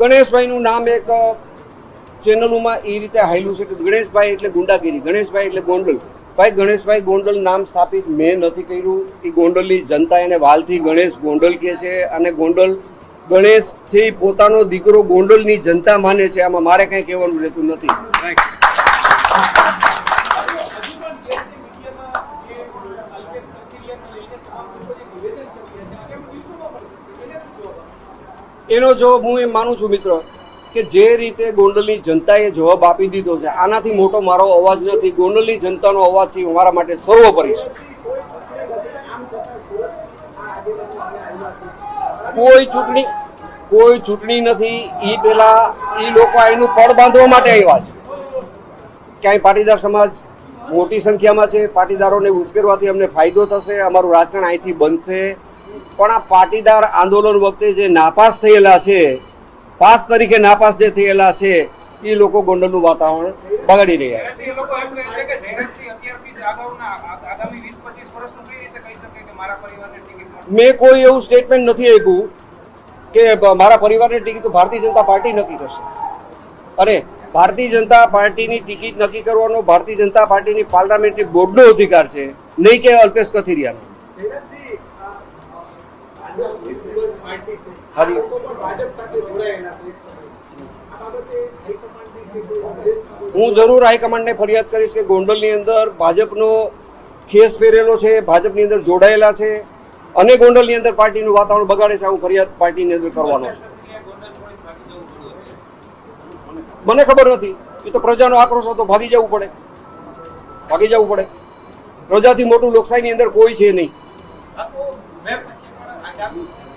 ગણેશભાઈનું નામ એક ચેનલોમાં એ રીતે હાયલું છે કે ગણેશભાઈ એટલે ગુંડાગીરી, ગણેશભાઈ એટલે ગોંડલ. ભાઈ, ગણેશભાઈ ગોંડલ નામ સ્થાપિત મેં નથી કર્યું. એ ગોંડલની જનતા એને વાલથી ગણેશ ગોંડલ કહે છે અને ગોંડલ ગણેશ ઈ પોતાનો દીકરો ગોંડલની જનતા માને છે. આમાં મારે કંઈ કહેવાનું રહેતું નથી. એનો જવાબ હું એમ માનું છું, મિત્ર, કે જે રીતે ગોંડલની જનતાએ જવાબ આપી દીધો છે, આનાથી મોટો મારો અવાજ નથી. ગોંડલની જનતાનો અવાજ છે મારા માટે સર્વોપરી છે. કોઈ ચૂંટણી કોઈ ચૂંટણી નથી. એ પેલા એ લોકો એનું પડ બાંધવા માટે આવ્યા છે. ક્યાંય પાટીદાર સમાજ મોટી સંખ્યામાં છે. પાટીદારોને ઉશ્કેરવાથી અમને ફાયદો થશે. અમારું રાજકારણ અહીંથી બનશે. પણ આ પાટીદાર આંદોલન વખતે જે નાપાસ થયેલા છે પાસ તરીકે નાપાસ જે થયેલા છે એ લોકો ગોંડલનું વાતાવરણ બગાડી રહ્યા છે. મેં કોઈ એવું સ્ટેટમેન્ટ નથી આપ્યું કે મારા પરિવારની ટિકિટ તો ભારતીય જનતા પાર્ટી નક્કી કરશે. અરે ભારતીય જનતા પાર્ટીની ટિકિટ નક્કી કરવાનો ભારતીય જનતા પાર્ટીની પાર્લામેન્ટરી બોર્ડનો અધિકાર છે. નહીં કે અલ્પેશ કથિરિયાનો જયરાજસિંહ, આ ભાજપ વિસ્તૃત પાર્ટી છે. આ હરી. હું જરૂર હાઈકમાન્ડને ફરિયાદ કરીશ કે ગોંડલની અંદર ભાજપનો ખેસ પહેરેલો છે, ભાજપની અંદર જોડાયેલા છે અને ગોંડલની અંદર પાર્ટીનું વાતાવરણ બગાડે છે હું ફરિયાદ પાર્ટીની અંદર કરવાનો. છું મને ખબર નથી. એ તો પ્રજાનો આક્રોશ હતો, ભાગી જવું પડે. ભાગી જવું પડે. પ્રજાથી મોટું લોકશાહીની અંદર કોઈ છે નહીં. Rams